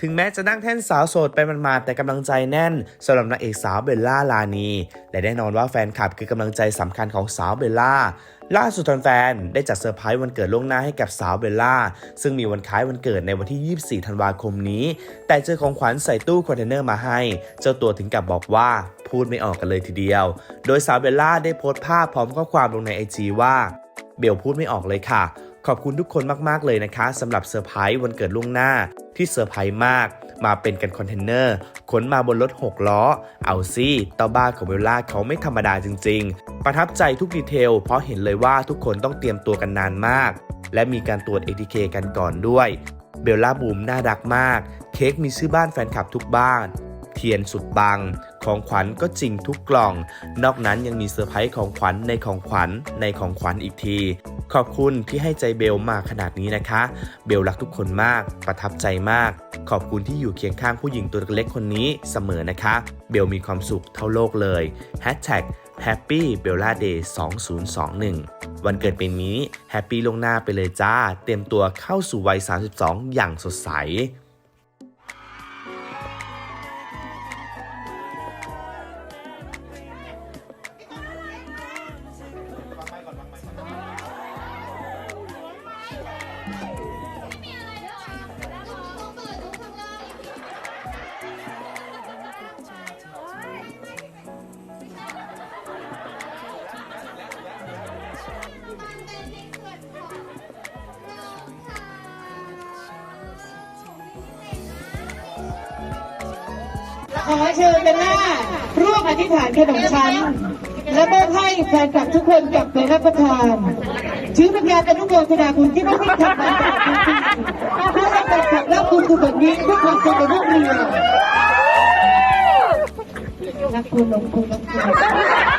ถึงแม้จะนั่งแท่นสาวโสดไปมันมาแต่กำลังใจแน่นสำหรับนางเอกสาวเบลล่าลานี และแน่นอนว่าแฟนคลับคือกำลังใจสำคัญของสาวเบลล่า ล่าสุดแฟนได้จัดเซอร์ไพรส์วันเกิดล่วงหน้าให้กับสาวเบลล่า ซึ่งมีวันคล้ายวันเกิดในวันที่ 24 ธันวาคมนี้ แต่เจอของขวัญใส่ตู้คอนเทนเนอร์มาให้ เจ้าตัวถึงกับบอกว่าพูดไม่ออกกันเลยทีเดียว โดยสาวเบลล่าได้โพสต์ภาพพร้อมข้อความลงในไอจีว่าเบลพูดไม่ออกเลยค่ะ ขอบคุณทุกคนมาก ๆ เลยนะคะสำหรับเซอร์ไพรส์วันเกิดล่วงหน้าที่เซอร์ไพรส์มาก มาเป็นกันคอนเทนเนอร์ขนมาบนรถ 6 ล้อ เอาซี่เต้าบ้าของเบลล่าเขาไม่ธรรมดาจริง ๆ ประทับใจทุกดีเทล เพราะเห็นเลยว่าทุกคนต้องเตรียมตัวกันนานมาก และมีการตรวจ ATK กันก่อนด้วย เบลล่าบูมน่ารักมาก เค้กมีชื่อบ้านแฟนคลับทุกบ้าน เทียนสุดปัง ของขวัญก็จริงทุกกล่อง นอกนั้นยังมีเซอร์ไพรส์ของขวัญในของขวัญในของขวัญอีกที ขอบคุณที่ให้ใจเบลมาขนาดนี้นะคะ เบลรักทุกคนมาก ประทับใจมาก ขอบคุณที่อยู่เคียงข้างผู้หญิงตัวเล็กคนนี้เสมอนะคะ เบลมีความสุขเท่าโลกเลย Hashtag Happy Bella Day 2021 วันเกิดปีนี้แฮปปี้ลงหน้าไปเลยจ้า เตรียมตัวเข้าสู่วัย 32 อย่างสดใส ขอเชิญเป็นหน้า ร่วมอธิษฐานขนมชั้น และมอบให้แฟนคลับทุกคนกลับไปรับประทาน ชื่อเป็นการอนุโมทนาคุณที่ไม่ได้ทำมาจากคุณจริงๆเพื่อให้แล้วคุณดูแบบนี้ทุกคนจะเป็นลูกเรือรักคุณลงคุณลงคุณ